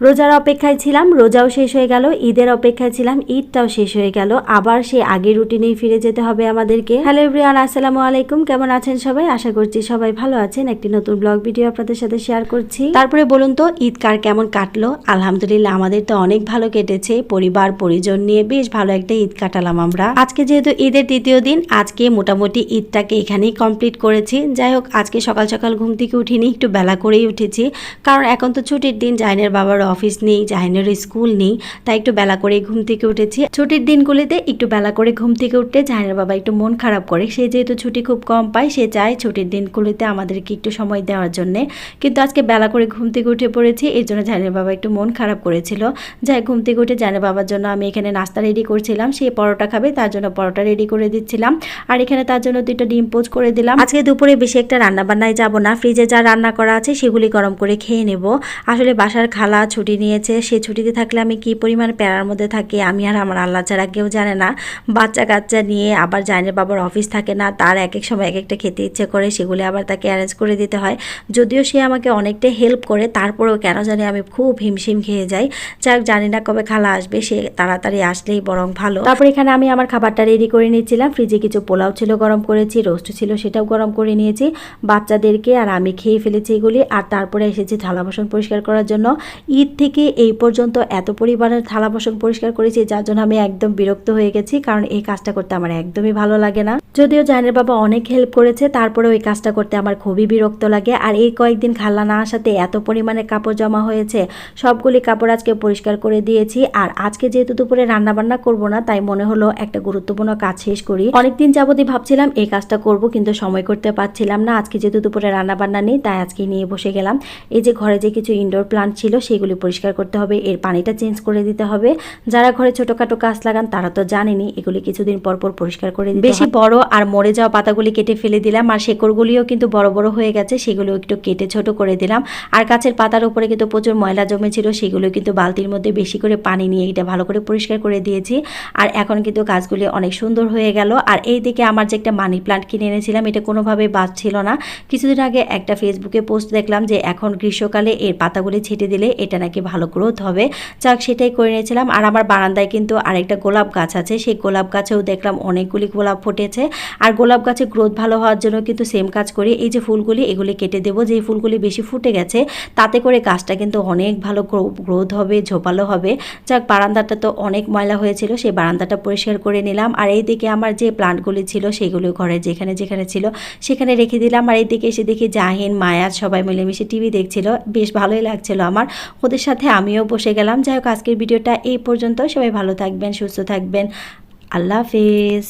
রোজার অপেক্ষায় ছিলাম, রোজাও শেষ হয়ে গেল, ঈদের অপেক্ষায় ছিলাম, ঈদটাও শেষ হয়ে গেল। আবার সেই আগের রুটিনেই ফিরে যেতে হবে আমাদেরকে। হ্যালো এভরিওয়ান আসসালামু আলাইকুম, কেমন আছেন সবাই? আশা করছি সবাই ভালো আছেন। একটি নতুন ব্লগ ভিডিও আপনাদের সাথে শেয়ার করছি। তারপরে বলুন তো, ঈদ কার কেমন কাটলো? আলহামদুলিল্লাহ, আমাদের তো অনেক ভালো কেটেছে। পরিবার, পরিজন নিয়ে বেশ ভালো একটা ঈদ কাটালাম আমরা। আজকে যেহেতু ঈদের দ্বিতীয় দিন, আজকে মোটামুটি ঈদটাকে এখানেই কমপ্লিট করেছি। যাই হোক, আজকে সকাল সকাল ঘুম থেকে উঠিনি, একটু বেলা করেই উঠেছি। কারণ এখন তো ছুটির দিন জাহিনের বাবার অফিস নেই জাহিনের স্কুল নেই, তাই একটু বেলা করে ঘুম থেকে উঠেছি। ছুটির দিনগুলিতে একটু বেলা করে ঘুম থেকে উঠতে জাহিনের বাবা একটু মন খারাপ করে। সে যেহেতু ছুটি খুব কম পায়, সে চায় ছুটির দিনগুলিতে আমাদেরকে একটু সময় দেওয়ার জন্যে। কিন্তু আজকে বেলা করে ঘুম থেকে উঠে পড়েছি, এর জন্য জাহিনের বাবা একটু মন খারাপ করেছিল। যাই ঘুম থেকে উঠে জাহিনের বাবার জন্য আমি এখানে নাস্তা রেডি করছিলাম, সে পরোটা খাবে, তার জন্য পরোটা রেডি করে দিচ্ছিলাম। আর এখানে তার জন্য দুটো ডিম পোচ করে দিলাম। আজকে দুপুরে বেশি একটা রান্না বান্নায় যাব না ফ্রিজে যা রান্না করা আছে সেগুলি গরম করে খেয়ে নেব। আসলে বাসার খালা ছুটি নিয়েছে, সে ছুটিতে থাকলে আমি কি পরিমাণ প্যারার মধ্যে থাকি আমি আর আমার আল্লাহ ছাড়া কেউ জানে না। বাচ্চা কাচ্চা নিয়ে আবার জাইনের বাবার অফিস থাকে না, তার এক এক সময় এক একটা খেতে ইচ্ছে করে, সেগুলি আবার তাকে অ্যারেঞ্জ করে দিতে হয়। যদিও সে আমাকে অনেকটা হেল্প করে, তারপরেও কেন জানি আমি খুব হিমশিম খেয়ে যাই। যাক, জানি না কবে খালা আসবে, সে তাড়াতাড়ি আসলেই বরং ভালো। তারপর এখানে আমি আমার খাবারটা রেডি করে নিয়েছিলাম ফ্রিজে কিছু পোলাও ছিল গরম করেছি রোস্ট ছিল সেটাও গরম করে নিয়েছি। বাচ্চাদেরকে আর আমি খেয়ে ফেলেছি এগুলি, আর তারপরে এসেছি থালা বাসন পরিষ্কার করার জন্য। ঈদ থেকে এই পর্যন্ত এত পরিমাণের থালা বাসন পরিষ্কার করেছি, যার জন্য আমি একদম বিরক্ত হয়ে গেছি, কারণ এই কাজটা করতে আমার একদমই ভালো লাগে না। যদিও জানের বাবা অনেক হেল্প করেছে তারপরে ওই কাজটা করতে আমার খুবই বিরক্ত লাগে। আর এই কয়েকদিন খাল্লা না আসাতে এত পরিমাণে কাপড় জমা হয়েছে, সবগুলি কাপড় আজকে পরিষ্কার করে দিয়েছি। আর আজকে যেহেতু দুপুরে রান্না বান্না করব না, তাই মনে হলো একটা গুরুত্বপূর্ণ কাজ শেষ করি। অনেকদিন যাবতই ভাবছিলাম এই কাজটা করব, কিন্তু সময় করতে পারছিলাম না। আজকে যেহেতু দুপুরে রান্না বান্না নেই, তাই আজকে নিয়ে বসে গেলাম। এই যে ঘরে যে কিছু ইনডোর প্লান্ট ছিল, সেগুলি পরিষ্কার করতে হবে, এর পানিটা চেঞ্জ করে দিতে হবে। যারা ঘরে ছোটখাটো গাছ লাগান, তারা তো জানেনি এগুলি কিছুদিন পর পর পরিষ্কার করে দিতে বেশি বড় আর মরে যাওয়া পাতাগুলি কেটে ফেলে দিলাম, আর শেকড়গুলিও কিন্তু বড় বড় হয়ে গেছে, সেগুলো একটু কেটে ছোট করে দিলাম। আর গাছের পাতার উপরে কিন্তু প্রচুর ময়লা জমেছিল, সেগুলো কিন্তু বালতির মধ্যে বেশি করে পানি নিয়ে এটা ভালো করে পরিষ্কার করে দিয়েছি। আর এখন কিন্তু গাছগুলি অনেক সুন্দর হয়ে গেল। আর এই দিকে আমার যে একটা মানি প্লান্ট কিনে এনেছিলাম, এটা কোনোভাবে বাঁচছিল না। কিছুদিন আগে একটা ফেসবুকে পোস্ট দেখলাম যে, এখন গ্রীষ্মকালে এর পাতাগুলি ছেটে দিলে এটা নাকি ভালো গ্রোথ হবে। যাক, সেটাই করে নিয়েছিলাম। আর আমার বারান্দায় কিন্তু আরেকটা গোলাপ গাছ আছে। সেই গোলাপ গাছেও দেখলাম অনেকগুলি গোলাপ ফুটেছে। আর গোলাপ গাছে গ্রোথ ভালো হওয়ার জন্য কিন্তু সেম কাজ করি। এই যে ফুলগুলি, এগুলি কেটে দেবো। যে ফুলগুলি বেশি ফুটে গেছে, তাতে করে গাছটা কিন্তু অনেক ভালো গ্রোথ হবে, ঝোপালো হবে। যাক, বারান্দাটা তো অনেক ময়লা হয়েছিল, সেই বারান্দাটা পরিষ্কার করে নিলাম। আর এই দিকে আমার যে প্লান্টগুলি ছিল সেগুলো ঘরে যেখানে যেখানে ছিল, সেখানে রেখে দিলাম। আর এই দিকে এসে দেখি জাহিন, মায়া সবাই মিলেমিশে টিভি দেখছিল। বেশ ভালোই লাগছিল আমার। ওদের সাথে আমিও বসে গেলাম। যাই হোক, আজকের ভিডিওটা এই পর্যন্ত সবাই ভালো থাকবেন, সুস্থ থাকবেন। আল্লাহ হাফেজ।